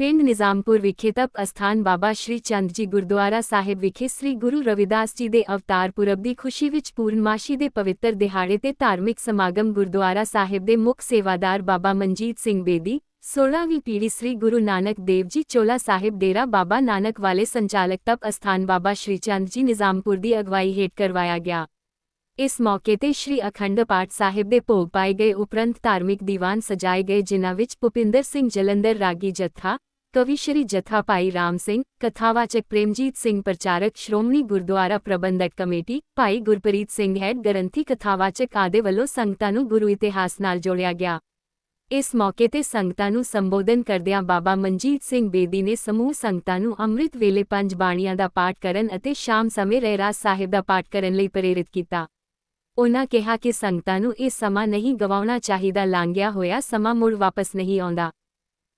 ਪਿੰਡ ਨਿਜ਼ਾਮਪੁਰ ਵਿਖੇ ਤਪ ਅਸਥਾਨ ਬਾਬਾ ਸ਼੍ਰੀ ਚੰਦ ਜੀ ਗੁਰਦੁਆਰਾ ਸਾਹਿਬ ਵਿਖੇ ਸ੍ਰੀ ਗੁਰੂ ਰਵਿਦਾਸ ਜੀ ਦੇ ਅਵਤਾਰ ਪੁਰਬ ਦੀ ਖੁਸ਼ੀ ਵਿੱਚ ਪੂਰਨਮਾਸ਼ੀ ਦੇ ਪਵਿੱਤਰ ਦਿਹਾੜੇ ਤੇ ਧਾਰਮਿਕ ਸਮਾਗਮ ਗੁਰਦੁਆਰਾ ਸਾਹਿਬ ਦੇ ਮੁੱਖ ਸੇਵਾਦਾਰ ਬਾਬਾ ਮਨਜੀਤ ਸਿੰਘ ਬੇਦੀ 16ਵੀਂ ਪੀੜ੍ਹੀ ਸ੍ਰੀ ਗੁਰੂ ਨਾਨਕ ਦੇਵ ਜੀ ਚੋਲਾ ਸਾਹਿਬ ਡੇਰਾ ਬਾਬਾ ਨਾਨਕ ਵਾਲੇ ਸੰਚਾਲਕ ਤਪ ਅਸਥਾਨ ਬਾਬਾ ਸ਼੍ਰੀ ਚੰਦ ਜੀ ਨਿਜ਼ਾਮਪੁਰ ਦੀ ਅਗਵਾਈ ਹੇਠ ਕਰਵਾਇਆ ਗਿਆ। ਇਸ ਮੌਕੇ ਤੇ ਸ਼੍ਰੀ ਅਖੰਡ ਪਾਠ ਸਾਹਿਬ ਦੇ ਭੋਗ ਪਾਏ ਗਏ ਉਪਰੰਤ ਧਾਰਮਿਕ ਦੀਵਾਨ ਸਜਾਏ ਗਏ ਜਿਨ੍ਹਾਂ ਵਿੱਚ ਭੁਪਿੰਦਰ ਸਿੰਘ ਜਲੰਧਰ ਰਾਗੀ ਜਥਾ ਕਵੀ ਸ਼੍ਰੀ ਜਥਾ ਭਾਈ ਰਾਮ ਸਿੰਘ, ਕਥਾਵਾਚਕ ਪ੍ਰੇਮਜੀਤ ਸਿੰਘ ਪ੍ਰਚਾਰਕ ਸ਼੍ਰੋਮਣੀ ਗੁਰਦੁਆਰਾ ਪ੍ਰਬੰਧਕ ਕਮੇਟੀ, ਭਾਈ ਗੁਰਪ੍ਰੀਤ ਸਿੰਘ ਹੈਡ ਗ੍ਰੰਥੀ ਕਥਾਵਾਚਕ ਆਦਿ ਵੱਲੋਂ ਸੰਗਤਾਂ ਨੂੰ ਗੁਰੂ ਇਤਿਹਾਸ ਨਾਲ ਜੋੜਿਆ ਗਿਆ। ਇਸ ਮੌਕੇ ਤੇ ਸੰਗਤਾਂ ਨੂੰ ਸੰਬੋਧਨ ਕਰਦਿਆਂ ਬਾਬਾ ਮਨਜੀਤ ਸਿੰਘ ਬੇਦੀ ਨੇ ਸਮੂਹ ਸੰਗਤਾਂ ਨੂੰ ਅੰਮ੍ਰਿਤ ਵੇਲੇ ਪੰਜ ਬਾਣੀਆਂ ਦਾ ਪਾਠ ਕਰਨ ਅਤੇ ਸ਼ਾਮ ਸਮੇਂ ਰਹਿਰਾਸ ਸਾਹਿਬ ਦਾ ਪਾਠ ਕਰਨ ਲਈ ਪ੍ਰੇਰਿਤ ਕੀਤਾ। ਉਹਨਾਂ ਕਿਹਾ ਕਿ ਸੰਗਤਾਂ ਨੂੰ ਇਹ ਸਮਾਂ ਨਹੀਂ ਗਵਾਉਣਾ ਚਾਹੀਦਾ, ਲੰਘਿਆ ਹੋਇਆ ਸਮਾਂ ਮੁੜ ਵਾਪਸ ਨਹੀਂ ਆਉਂਦਾ।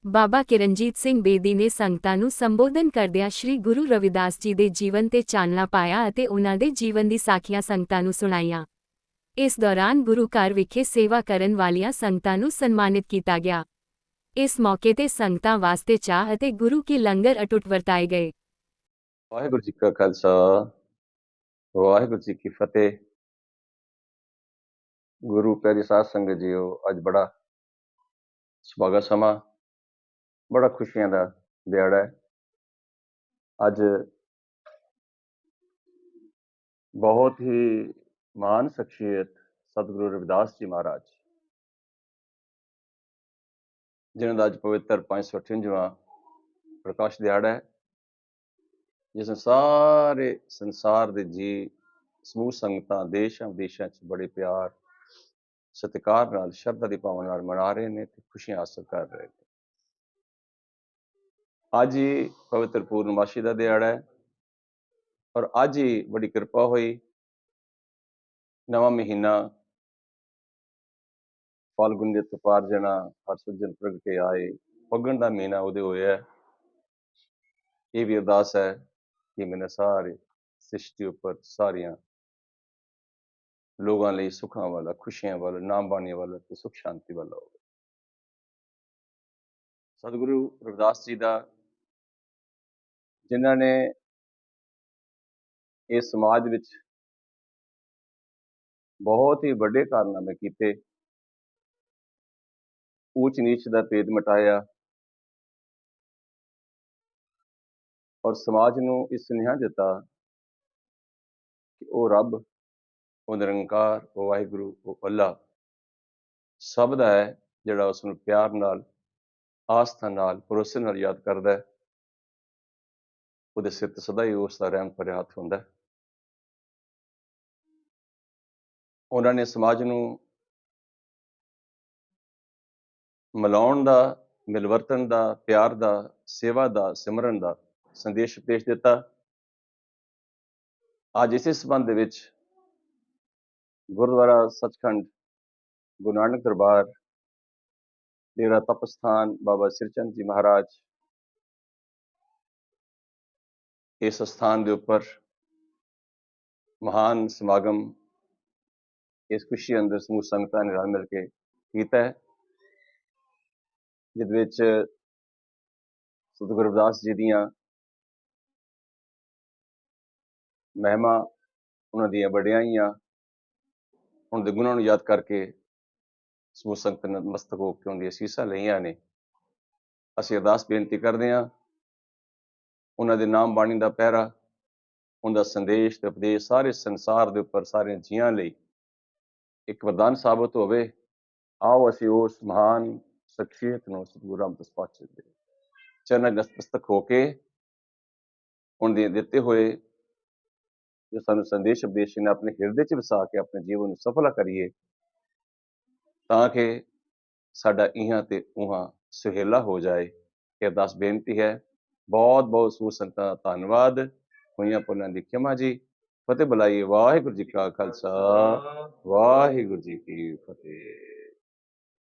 ਬਾਬਾ ਕਿਰਨਜੀਤ ਸਿੰਘ ਬੇਦੀ ਨੇ ਸੰਗਤਾਂ ਨੂੰ ਸੰਬੋਧਨ ਕਰਦਿਆਂ ਸ੍ਰੀ ਗੁਰੂ ਰਵਿਦਾਸ ਜੀ ਦੇ ਜੀਵਨ ਤੇ ਚਾਨਣਾ ਪਾਇਆ ਅਤੇ ਉਨ੍ਹਾਂ ਦੇ ਜੀਵਨ ਦੀ ਸਾਖੀਆਂ ਸੰਗਤਾਂ ਨੂੰ ਸੁਣਾਈਆਂ। ਇਸ ਦੌਰਾਨ ਗੁਰੂ ਘਰ ਵਿਖੇ ਸੇਵਾ ਕਰਨ ਵਾਲੀਆਂ ਸੰਗਤਾਂ ਨੂੰ ਸਨਮਾਨਿਤ ਕੀਤਾ ਗਿਆ। ਇਸ ਮੌਕੇ ਤੇ ਸੰਗਤਾਂ ਵਾਸਤੇ ਚਾਹ ਅਤੇ ਗੁਰੂ ਕੀ ਲੰਗਰ ਅਟੁੱਟ ਵਰਤਾਏ ਗਏ। ਵਾਹਿਗੁਰੂ ਜੀ ਕਾ ਖਾਲਸਾ, ਵਾਹਿਗੁਰੂ ਜੀ ਕੀ ਫਤਿਹ। ਗੁਰੂ ਪਿਆਰੀ ਸਾਧ ਸੰਗਤ ਜੀਓ, ਅੱਜ ਬੜਾ ਸੁਭਾਗਾ ਸਮਾਂ ਬੜਾ ਖੁਸ਼ੀਆਂ ਦਾ ਦਿਹਾੜਾ ਹੈ। ਅੱਜ ਬਹੁਤ ਹੀ ਮਹਾਨ ਸ਼ਖਸੀਅਤ ਸਤਿਗੁਰੂ ਰਵਿਦਾਸ ਜੀ ਮਹਾਰਾਜ, ਜਿਨ੍ਹਾਂ ਦਾ ਅੱਜ ਪਵਿੱਤਰ 558ਵਾਂ ਪ੍ਰਕਾਸ਼ ਦਿਹਾੜਾ ਹੈ, ਜਿਸ ਨੂੰ ਸਾਰੇ ਸੰਸਾਰ ਦੇ ਜੀ ਸਮੂਹ ਸੰਗਤਾਂ, ਦੇਸ਼ਾਂ ਵਿਦੇਸ਼ਾਂ 'ਚ ਬੜੇ ਪਿਆਰ, ਸਤਿਕਾਰ ਨਾਲ, ਸ਼ਰਧਾ ਦੀ ਭਾਵਨਾ ਨਾਲ ਮਨਾ ਰਹੇ ਨੇ ਤੇ ਖੁਸ਼ੀਆਂ ਹਾਸਲ ਕਰ ਰਹੇ ਨੇ। ਅੱਜ ਹੀ ਪਵਿੱਤਰ ਪੂਰਨਮਾਸ਼ੀ ਦਾ ਦਿਹਾੜਾ ਹੈ ਔਰ ਅੱਜ ਹੀ ਬੜੀ ਕਿਰਪਾ ਹੋਈ। ਨਵਾਂ ਮਹੀਨਾ ਫਾਲਗੁਨ ਦੇ ਤਪਾਰ ਜਣਾ ਹਰ ਸੁਜਨ ਪ੍ਰਗਟੇ ਆਏ। ਫੱਗਣ ਦਾ ਮਹੀਨਾ ਉਹਦੇ ਹੋਇਆ ਇਹ ਵੀ ਅਰਦਾਸ ਹੈ ਕਿ ਮੈਨੇ ਸਾਰੇ ਸ੍ਰਿਸ਼ਟੀ ਉੱਪਰ ਸਾਰੀਆਂ ਲੋਕਾਂ ਲਈ ਸੁੱਖਾਂ ਵਾਲਾ, ਖੁਸ਼ੀਆਂ ਵਾਲਾ ਨਾਮ ਬਾਣੀਆਂ ਵਾਲਾ ਤੇ ਸੁਖ ਸ਼ਾਂਤੀ ਵਾਲਾ ਹੋਵੇ। ਸਤਿਗੁਰੂ ਰਵਿਦਾਸ ਜੀ ਦਾ ਜਿਨ੍ਹਾਂ ਨੇ ਇਸ ਸਮਾਜ ਵਿੱਚ ਬਹੁਤ ਹੀ ਵੱਡੇ ਕਾਰਨਾਮੇ ਕੀਤੇ। ਊਚ ਨੀਚ ਦਾ ਭੇਦ ਮਿਟਾਇਆ। ਔਰ ਸਮਾਜ ਨੂੰ ਇਸ ਸੁਨੇਹਾ ਦਿੱਤਾ ਕਿ ਉਹ ਰੱਬ, ਉਹ ਨਿਰੰਕਾਰ, ਉਹ ਵਾਹਿਗੁਰੂ, ਉਹ ਅੱਲਾ। ਸਭ ਦਾ ਹੈ ਜਿਹੜਾ ਉਸ ਨੂੰ ਪਿਆਰ ਨਾਲ, ਆਸਥਾ ਨਾਲ, ਭਰੋਸੇ ਨਾਲ ਯਾਦ ਕਰਦਾ ਹੈ। ਉਹਦੇ ਸਿਰ ਤੇ ਸਦਾ ਹੀ ਉਸ ਦਾ ਰਹਿਮ ਭਰਿਆ ਹੱਥ ਹੁੰਦਾ ਉਹਨਾਂ ਨੇ ਸਮਾਜ ਨੂੰ ਮਿਲਾਉਣ ਦਾ, ਮਿਲਵਰਤਨ ਦਾ, ਪਿਆਰ ਦਾ, ਸੇਵਾ ਦਾ, ਸਿਮਰਨ ਦਾ ਸੰਦੇਸ਼ ਉਪਦੇਸ਼ ਦਿੱਤਾ। ਅੱਜ ਇਸੇ ਸੰਬੰਧ ਦੇ ਵਿੱਚ ਗੁਰਦੁਆਰਾ ਸੱਚਖੰਡ, ਗੁਰੂ ਨਾਨਕ ਦਰਬਾਰ, ਡੇਰਾ ਤਪਸਥਾਨ ਬਾਬਾ ਸਿਰਚੰਦ ਜੀ ਮਹਾਰਾਜ ਇਸ ਸਥਾਨ ਦੇ ਉੱਪਰ ਮਹਾਨ ਸਮਾਗਮ ਇਸ ਖੁਸ਼ੀ ਅੰਦਰ ਸਮੂਹ ਸੰਗਤਾਂ ਨੇ ਰਲ ਮਿਲ ਕੇ ਕੀਤਾ ਹੈ ਜਿਸ ਵਿੱਚ ਸਤਿਗੁਰੂ ਰਵਿਦਾਸ ਜੀ ਦੀਆਂ ਮਹਿਮਾ ਉਹਨਾਂ ਦੀਆਂ ਵਡਿਆਈਆਂ ਉਹਨਾਂ ਦੇ ਗੁਣਾਂ ਨੂੰ ਯਾਦ ਕਰਕੇ ਸਮੂਹ ਸੰਗਤ ਨਤਮਸਤਕ ਹੋ ਕੇ ਉਹਨਾਂ ਦੀਆਂ ਅਸੀਸਾਂ ਲਈਆਂ ਨੇ। ਅਸੀਂ ਅਰਦਾਸ ਬੇਨਤੀ ਕਰਦੇ ਹਾਂ ਉਹਨਾਂ ਦੇ ਨਾਮ ਬਾਣੀ ਦਾ ਪਹਿਰਾ ਉਹਦਾ ਸੰਦੇਸ਼ ਤੇ ਉਪਦੇਸ਼ ਸਾਰੇ ਸੰਸਾਰ ਦੇ ਉੱਪਰ ਸਾਰੇ ਜੀਆਂ ਲਈ ਇੱਕ ਵਰਦਾਨ ਸਾਬਤ ਹੋਵੇ। ਆਓ ਅਸੀਂ ਉਸ ਮਹਾਨ ਸ਼ਖਸੀਅਤ ਨੂੰ ਸਤਿਗੁਰੂ ਰਾਮਦਾਸ ਪਾਤਸ਼ਾਹ ਦੇ ਚਰਨ ਨਤਮਸਤਕ ਹੋ ਕੇ ਉਹਨਾਂ ਦੇ ਦਿੱਤੇ ਹੋਏ ਜੋ ਸਾਨੂੰ ਸੰਦੇਸ਼ ਉਪਦੇਸ਼ ਨੇ ਆਪਣੇ ਹਿਰਦੇ 'ਚ ਵਸਾ ਕੇ ਆਪਣੇ ਜੀਵਨ ਨੂੰ ਸਫਲਾ ਕਰੀਏ, ਤਾਂ ਕਿ ਸਾਡਾ ਇਹਾਂ ਤੇ ਉਹਾਂ ਸੁਹੇਲਾ ਹੋ ਜਾਏ। ਇਹ ਅਰਦਾਸ ਬੇਨਤੀ ਹੈ। ਬਹੁਤ ਬਹੁਤ ਸੂ ਸੰਤਾਂ ਦਾ ਧੰਨਵਾਦ। ਹੋਈਆਂ ਪੁੰਨਾਂ ਦੀ ਖਿਮਾ ਜੀ। ਫਤਿਹ ਬੁਲਾਈਏ। ਵਾਹਿਗੁਰੂ ਜੀ ਕਾ ਖਾਲਸਾ। ਵਾਹਿਗੁਰੂ ਜੀ ਕੀ ਫਤਿਹ।